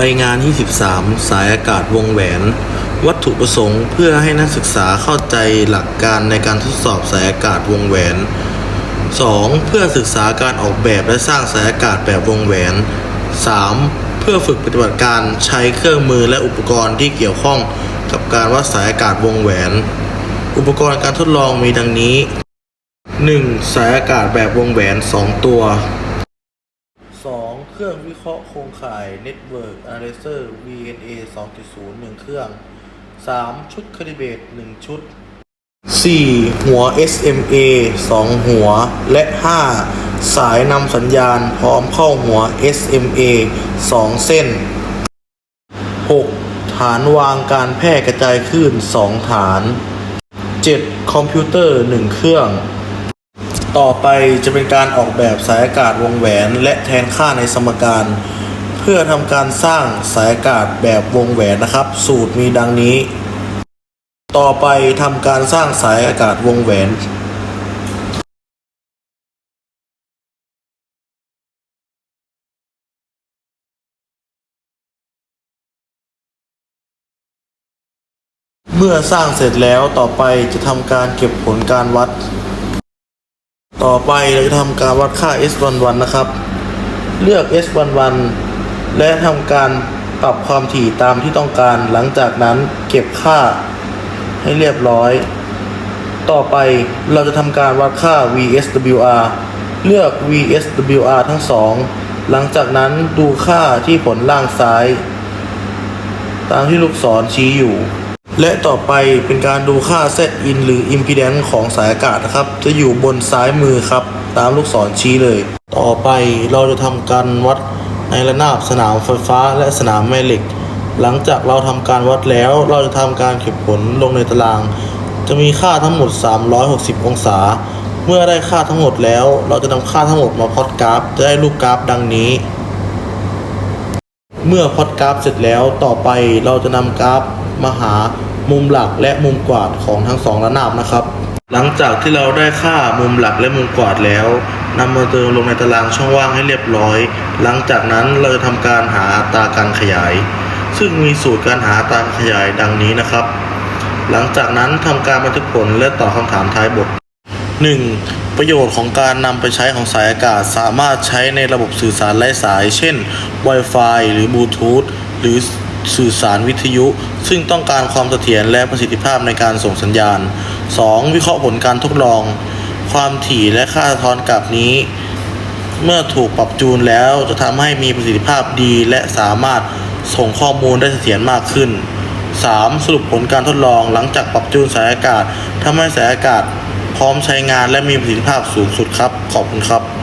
ใบงานที่13สายอากาศวงแหวน วัตถุประสงค์เพื่อให้นักศึกษาเข้าใจหลักการในการทดสอบสายอากาศวงแหวน 2. เพื่อศึกษาการออกแบบและสร้างสายอากาศแบบวงแหวน 3. เพื่อฝึกปฏิบัติการใช้เครื่องมือและอุปกรณ์ที่เกี่ยวข้องกับการวัดสายอากาศวงแหวน อุปกรณ์การทดลองมีดังนี้ 1. สายอากาศแบบวงแหวน 2 ตัว เครื่องวิเคราะห์โครงข่าย Network Analyzer VNA 2.0 1 เครื่อง 3. ชุดคาลิเบต1 ชุด 4. หัว SMA 2 หัว และ 5. สายนำสัญญาณพร้อมเข้าหัว SMA 2 เส้น 6. ฐานวางการแพร่กระจายคลื่น 2 ฐาน 7. คอมพิวเตอร์ 1 เครื่อง ต่อไปจะเป็นการออกแบบสายอากาศวงแหวน และแทนค่าในสมการ เพื่อทำการสร้างสายอากาศแบบวงแหวนนะครับ สูตรมีดังนี้ ต่อไปทำการสร้างสายอากาศวงแหวนเมื่อสร้างเสร็จแล้วต่อไปจะทำการเก็บผลการวัด ต่อไปเราจะทำการวัดค่า S11 นะครับ เลือก S11 และทำการปรับความถี่ตามที่ต้องการ หลังจากนั้นเก็บค่าให้เรียบร้อย ต่อไปเราจะทำการวัดค่า VSWR เลือก VSWR ทั้งสองหลังจากนั้นดูค่าที่ผลล่างซ้าย ตามที่ลูกศรชี้อยู่ และต่อไปเป็นการดูค่า Z-in หรือ Impedance ของสายอากาศนะครับ จะอยู่บนซ้ายมือครับ ตามลูกศรชี้เลย ต่อไปเราจะทำการวัดในระนาบสนามไฟฟ้าและสนามแม่เหล็ก หลังจากเราทำการวัดแล้วเราจะทำการเก็บผลลงในตาราง จะมีค่าทั้งหมด 360 องศา เมื่อได้ค่าทั้งหมดแล้ว เราจะนำค่าทั้งหมดมาพอตกราฟ จะได้รูปกราฟดังนี้ เมื่อพอตกราฟเสร็จแล้วต่อไปเราจะนำกราฟมาหา มุมหลักและมุมกวาดของทั้งสองระนาบนะครับ หลังจากที่เราได้ค่ามุมหลักและมุมกวาดแล้วนำมาเติมลงในตารางช่องว่างให้เรียบร้อย หลังจากนั้นเราจะทำการหาอัตราการขยาย ซึ่งมีสูตรการหาอัตราขยายดังนี้นะครับ หลังจากนั้นทำการบันทึกผลและตอบคำถามท้ายบท 1. ประโยชน์ของการนำไปใช้ของสายอากาศสามารถใช้ในระบบสื่อสารไร้สาย เช่น Wi-Fi หรือบลูทูธหรือ สื่อสารวิทยุ ซึ่งต้องการความเสถียรและประสิทธิภาพในการส่งสัญญาณ 2. วิเคราะห์ผลการทดลอง ความถี่และค่าสะท้อนกลับนี้ เมื่อถูกปรับจูนแล้วจะทำให้มีประสิทธิภาพดี และสามารถส่งข้อมูลได้เสถียรมากขึ้น 3. สรุปผลการทดลองหลังจากปรับจูนสายอากาศทำให้สายอากาศพร้อมใช้งานและมีประสิทธิภาพสูงสุดครับ ขอบคุณครับ